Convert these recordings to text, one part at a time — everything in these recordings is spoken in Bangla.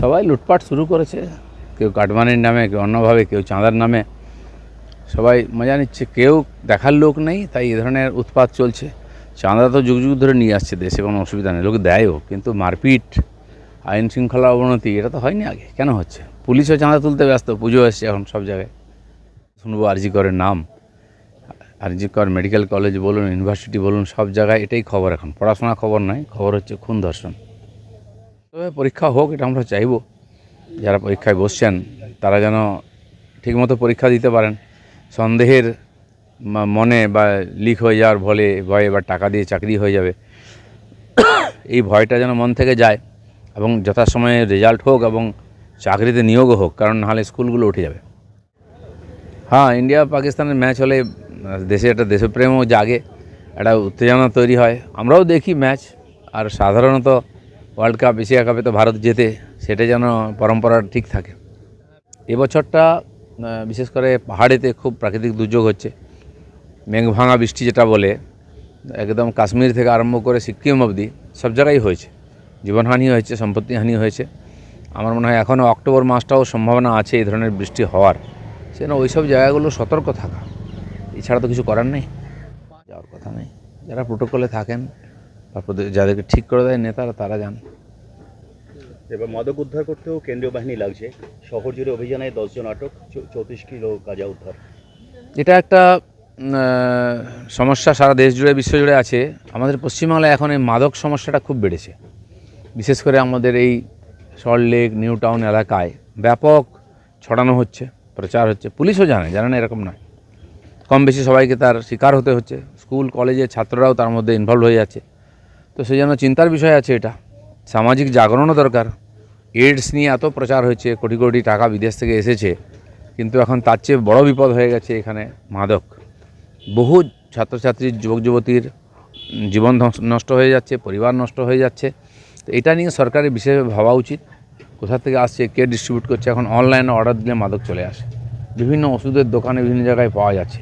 সবাই লুটপাট শুরু করেছে। কেউ কাটমানির নামে, কেউ অন্যভাবে, কেউ চাঁদার নামে। সবাই মজা নিচ্ছে। কেউ দেখার লোক নেই, তাই এ ধরনের উৎপাত চলছে। চাঁদা তো যুগ যুগ ধরে নিয়ে আসছে দেশে কোনো অসুবিধা নেই। লোক দেয়ও, কিন্তু মারপিট, আইন শৃঙ্খলা অবনতি, এটা তো হয়নি আগে। কেন হচ্ছে? পুলিশও চাঁদা তুলতে ব্যস্ত, পুজো এসছে এখন সব জায়গায়। শুনব আরজি করের নাম। আরজি কর মেডিকেল কলেজ বলুন, ইউনিভার্সিটি বলুন, সব জায়গায় এটাই খবর এখন। পড়াশোনা খবর নয়, খবর হচ্ছে খুন ধর্ষণ। তবে পরীক্ষা হোক, এটা আমরা চাইব। যারা পরীক্ষায় বসছেন, তারা যেন ঠিকমতো পরীক্ষা দিতে পারেন। সন্দেহের মনে বা লিক হয়ে যাওয়ার ফলে ভয়ে বা টাকা দিয়ে চাকরি হয়ে যাবে। এই ভয়টা যেন মন থেকে যায় এবং যথাসময়ে রেজাল্ট হোক এবং চাকরিতে নিয়োগও হোক, কারণ নাহলে স্কুলগুলো উঠে যাবে। হ্যাঁ ইন্ডিয়া পাকিস্তানের ম্যাচ হলে, দেশে একটা দেশপ্রেমও জাগে, একটা উত্তেজনা তৈরি হয়। আমরাও দেখি ম্যাচ, আর সাধারণত ওয়ার্ল্ড কাপ এশিয়া কাপে তো ভারত জেতে, সেটা যেন পরম্পরা ঠিক থাকে। এবছরটা বিশেষ করে পাহাড়েতে খুব প্রাকৃতিক দুর্যোগ হচ্ছে। মেঘভাঙা বৃষ্টি যেটা বলে, একদম কাশ্মীর থেকে আরম্ভ করে সিকিম অবধি সব জায়গায় হয়েছে। জীবনহানি হয়েছে, সম্পত্তি হানি হয়েছে। আমার মনে হয় এখনও অক্টোবর মাসটাও সম্ভাবনা আছে এই ধরনের বৃষ্টি হওয়ার। সেজন্য ওই সব জায়গাগুলো সতর্ক থাকা। এছাড়া তো কিছু করার নেই। যাওয়ার কথা নেই। যারা প্রোটোকলে থাকেন প্রতি- যাদেরকে ঠিক করে দেয় নেতারা তারা যান। এবার মাদক উদ্ধার করতেও কেন্দ্রীয় বাহিনী লাগছে। শহর জুড়ে অভিযানে দশজন আটক চৌত্রিশ কিলো গাঁজা উদ্ধার। এটা একটা সমস্যা সারা দেশ জুড়ে বিশ্ব জুড়ে আছে। আমাদের পশ্চিমবাংলায় এখন এই মাদক সমস্যাটা খুব বেড়েছে। বিশেষ করে আমাদের এই সল্টলেক নিউ টাউন এলাকায় ব্যাপক ছড়ানো হচ্ছে প্রচার হচ্ছে। পুলিশও জানে জানে না এরকম নয়। কম বেশি সবাইকে তার শিকার হতে হচ্ছে। স্কুল কলেজের ছাত্ররাও তার মধ্যে ইনভলভ হয়ে যাচ্ছে। তো সেই জন্য চিন্তার বিষয় আছে এটা। সামাজিক জাগরণও দরকার। এইডস নিয়ে এত প্রচার হয়েছে, কোটি কোটি টাকা বিদেশ থেকে এসেছে, কিন্তু এখন তার চেয়ে বড় বিপদ হয়ে গেছে এখানে মাদক। বহু ছাত্রছাত্রীর যুবক যুবতীর জীবন নষ্ট হয়ে যাচ্ছে, পরিবার নষ্ট হয়ে যাচ্ছে। তো এটা নিয়ে সরকারের বিশেষভাবে ভাবা উচিত। কোথা থেকে আসছে, কে ডিস্ট্রিবিউট করছে, এখন অনলাইনে অর্ডার দিলে মাদক চলে আসে। বিভিন্ন ওষুধের দোকানে বিভিন্ন জায়গায় পাওয়া যাচ্ছে।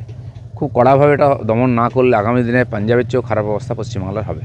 খুব কড়াভাবে এটা দমন না করলে আগামী দিনে পাঞ্জাবের চেয়েও খারাপ অবস্থা পশ্চিমবাংলার হবে।